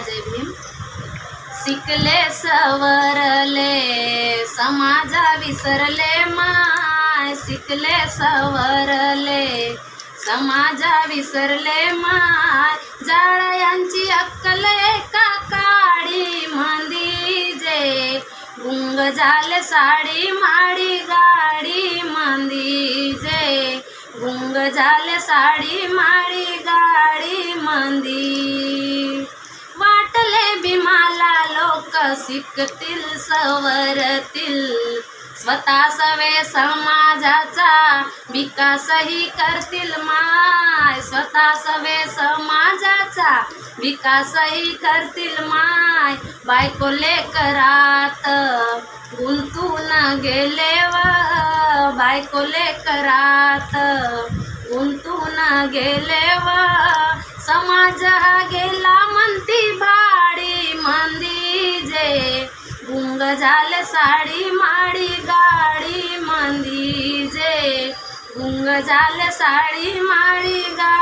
जय भीम शिकले सवरले समाजा विसरले माय. शिकले सवरले समाजा विसरले माय. जाळयांची अक्कल एका काळी मंदी जे. गुंग झाले साडी माडी गाडी मंदी जे. गुंग झाले साडी माडी गाडी शिकतील सवरतील. स्वतः सवे समाजाचा विकासही करतील माय. स्वतः सवे समाजाचा विकासही करतील माय. बायको लेकरात गुंतून गेले व बायको लेकरात गुंतून गेले व समाज हा मंदी गुंग झाले साडी माडी गाडी मंदी जे. गुंग झाले साडी माडी गाडी